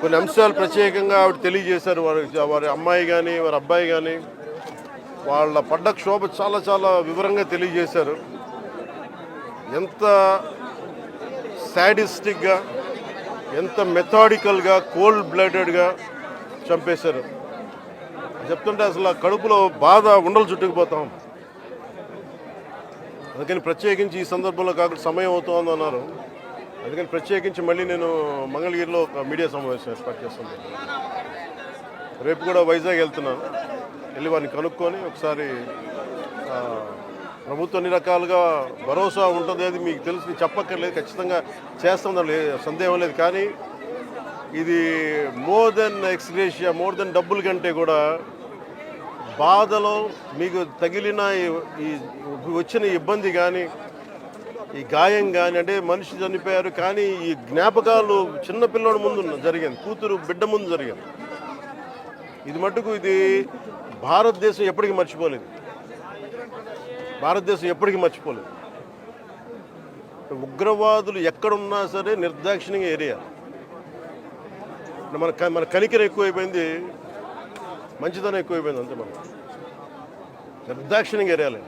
కొన్ని అంశాలు ప్రత్యేకంగా ఆవిడ తెలియజేశారు. వారి వారి అమ్మాయి కానీ వారి అబ్బాయి కానీ వాళ్ళ పడ్డ క్షోభ చాలా చాలా వివరంగా తెలియజేశారు. ఎంత సాడిస్టిక్గా ఎంత మెథాడికల్గా కోల్డ్ బ్లడెడ్గా చంపేశారు. చెప్తుంటే అసలు కడుపులో బాధ ఉండలు చుట్టుకుపోతాం. అందుకని ప్రత్యేకించి ఈ సందర్భంలో కాకుండా సమయం అవుతోంది అన్నారు అందుకని ప్రత్యేకించి మళ్ళీ నేను మంగళగిరిలో ఒక మీడియా సమావేశం ఏర్పాటు చేస్తున్నాను రేపు కూడా వైజాగ్ వెళ్తున్నాను. వెళ్ళి వారిని కనుక్కొని ఒకసారి ప్రభుత్వం అన్ని రకాలుగా భరోసా ఉంటుంది అది మీకు తెలిసి చెప్పక్కర్లేదు ఖచ్చితంగా చేస్తాం సందేహం లేదు. కానీ ఇది more than ex gratia more than డబ్బుల కంటే కూడా బాధలో మీకు తగిలిన ఈ వచ్చిన ఇబ్బంది కానీ ఈ గాయం కానీ అంటే మనిషి చనిపోయారు కానీ ఈ జ్ఞాపకాలు చిన్న పిల్లోడి ముందు జరిగింది కూతురు బిడ్డ ముందు జరిగింది ఇది మటుకు ఇది భారతదేశం ఎప్పటికీ మర్చిపోలేదు. భారతదేశం ఎప్పటికీ మర్చిపోలేదు. ఉగ్రవాదులు ఎక్కడున్నా సరే నిర్దాక్షిణ్యంగా ఏరియా మన మన కనికరం ఎక్కువైపోయింది. మంచితనం ఎక్కువైపోయింది అంతే మనం. నిర్దాక్షిణ్యంగా ఏరియాలి